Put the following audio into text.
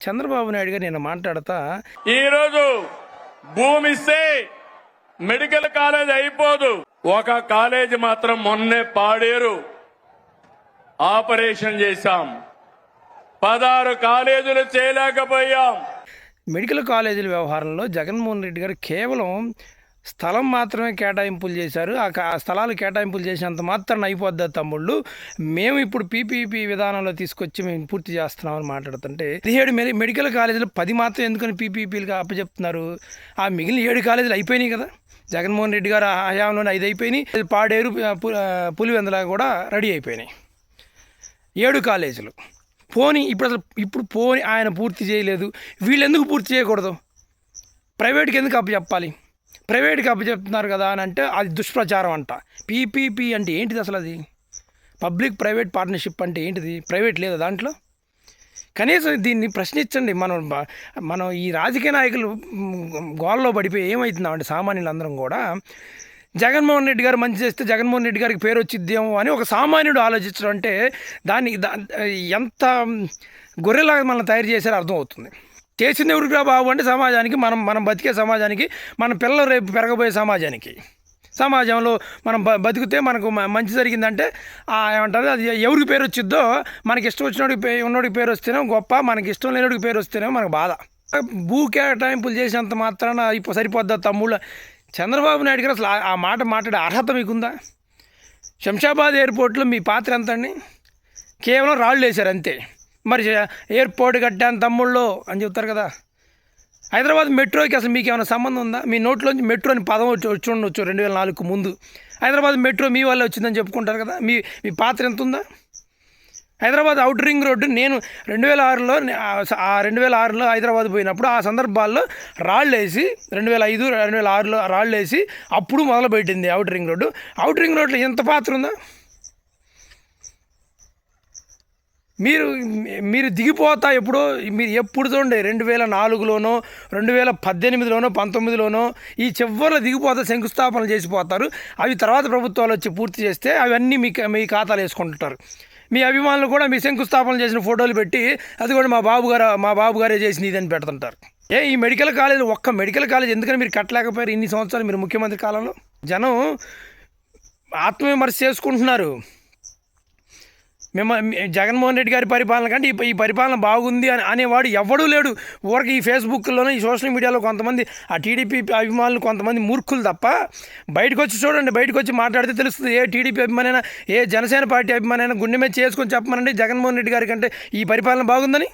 చంద్రబాబు నాయుడు గారు నేను మాట్లాడతా ఈరోజు భూమి ఇస్తే మెడికల్ కాలేజ్ అయిపోదు. ఒక కాలేజ్ మాత్రం మొన్నే పాడేరు. ఆపరేషన్ చేశాం. పదహారు కాలేజీలు చేయలేకపోయాం. మెడికల్ కాలేజీల వ్యవహారంలో జగన్మోహన్ రెడ్డి గారు కేవలం స్థలం మాత్రమే కేటాయింపులు చేశారు. ఆ స్థలాలు కేటాయింపులు చేసినంత మాత్రం అయిపోద్ది తమ్ముళ్ళు. మేము ఇప్పుడు పీపీపీ విధానంలో తీసుకొచ్చి మేము పూర్తి చేస్తున్నామని మాట్లాడుతుంటే పదిహేడు మెడి మెడికల్ కాలేజీలు పది మాత్రం ఎందుకని పీపీపీలుగా అప్పచెప్తున్నారు ఆ మిగిలిన ఏడు కాలేజీలు అయిపోయినాయి కదా. జగన్మోహన్ రెడ్డి గారు హయాంలోనే ఐదు అయిపోయినాయి. పాడేరు పు- కూడా రెడీ అయిపోయినాయి. ఏడు కాలేజీలు. పోనీ ఇప్పుడు అసలు ఇప్పుడు పోని ఆయన పూర్తి చేయలేదు. వీళ్ళు ఎందుకు పూర్తి చేయకూడదు? ప్రైవేట్కి ఎందుకు అప్పచెప్పాలి ప్రైవేట్కి అప్పచెప్తున్నారు కదా అని అంటే అది దుష్ప్రచారం అంట. పీపీపీ అంటే ఏంటిది అసలు అది? పబ్లిక్ ప్రైవేట్ పార్ట్నర్షిప్ అంటే ఏంటిది? ప్రైవేట్ లేదా దాంట్లో? కనీసం దీన్ని ప్రశ్నించండి. మనం మనం ఈ రాజకీయ నాయకులు గోల్లో పడిపోయి ఏమవుతున్నామంటే సామాన్యులందరం కూడా? జగన్మోహన్ రెడ్డి గారు మంచి చేస్తే జగన్మోహన్ రెడ్డి గారికి పేరు వచ్చిద్దేమో అని ఒక సామాన్యుడు ఆలోచించడం అంటే దాన్ని దా- ఎంత గొర్రెలాగా మనం తయారు చేశారో అర్థమవుతుంది. చేసింది ఎవరికి బాబు అంటే సమాజానికి మనం మనం బతికే సమాజానికి మన పిల్లలు రేపు పెరగబోయే సమాజానికి. సమాజంలో మనం బ బతికితే మనకు మంచి జరిగిందంటే ఆ, ఏమంటారు అది ఎవరికి పేరు వచ్చిద్దో మనకి ఇష్టం వచ్చినోడికి పే ఉన్నోడికి పేరు వస్తేనే గొప్ప మనకి ఇష్టం లేనోడికి పేరు వస్తేనే మనకు బాధ. భూ కేటాయింపులు చేసినంత మాత్రాన ఇప్పుడు సరిపోద్దా తమ్ముళ్ళ? చంద్రబాబు నాయుడు గారు అసలు ఆ- ఆ మాట మాట్లాడే అర్హత మీకుందా? శంషాబాద్ ఎయిర్పోర్ట్లో మీ పాత్ర ఎంత అండి కేవలం రాళ్ళు వేశారు అంతే. మరి ఎయిర్పోర్ట్ కట్టాను తమ్ముళ్ళు అని చెప్తారు కదా. హైదరాబాద్ మెట్రోకి అసలు మీకు ఏమైనా సంబంధం ఉందా? మీ నోట్లోంచి మెట్రో అని పదం వచ్చి వచ్చి ఉండొచ్చు రెండు వేల నాలుగుకు ముందు. హైదరాబాద్ మెట్రో మీ వల్ల వచ్చిందని చెప్పుకుంటారు కదా. మీ మీ పాత్ర ఎంత ఉందా? హైదరాబాద్ అవుట్ రింగ్ రోడ్డు నేను రెండు వేల ఆరులో ఆ రెండు వేల ఆరులో హైదరాబాద్ పోయినప్పుడు ఆ సందర్భాల్లో రాళ్ళు వేసి రెండు వేల ఐదు రెండు వేల ఆరులో రాళ్ళు వేసి అప్పుడు మొదలుపెట్టింది out ring road. Out ring రోడ్లో ఎంత పాత్ర ఉందా? మీరు మీరు దిగిపోతా ఎప్పుడో మీరు ఎప్పుడు చూడండి రెండు వేల నాలుగులోనో రెండు వేల పద్దెనిమిదిలోనో పంతొమ్మిదిలోనో ఈ చివరిలో దిగిపోతా శంకుస్థాపనలు చేసిపోతారు అవి తర్వాత ప్రభుత్వాలు వచ్చి పూర్తి చేస్తే అవన్నీ మీ మీ ఖాతాలు వేసుకుంటుంటారు. మీ అభిమానులు కూడా మీ శంకుస్థాపనలు చేసిన ఫోటోలు పెట్టి అది కూడా మా బాబు గారు మా బాబు గారే చేసిన ఇదని పెడుతుంటారు. ఏ ఈ మెడికల్ కాలేజ్ ఒక్క మెడికల్ కాలేజ్ ఎందుకని మీరు కట్టలేకపోయారు ఇన్ని సంవత్సరాలు మీరు ముఖ్యమంత్రి కాలంలో? జనం ఆత్మవిమర్శ చేసుకుంటున్నారు. మేము జగన్మోహన్ రెడ్డి గారి పరిపాలన కంటే ఈ ఈ పరిపాలన బాగుంది అని అనేవాడు ఎవడూ లేడు. ఊరికి ఈ ఫేస్బుక్లోనే ఈ సోషల్ మీడియాలో కొంతమంది ఆ టీడీపీ అభిమానులు కొంతమంది మూర్ఖులు తప్ప బయటకు వచ్చి చూడండి బయటకు వచ్చి మాట్లాడితే తెలుస్తుంది ఏ టీడీపీ అభిమానైనా ఏ జనసేన పార్టీ అభిమానైనా గుండె మీద చేసుకొని చెప్పమనండి జగన్మోహన్ రెడ్డి గారి కంటే ఈ పరిపాలన బాగుందని.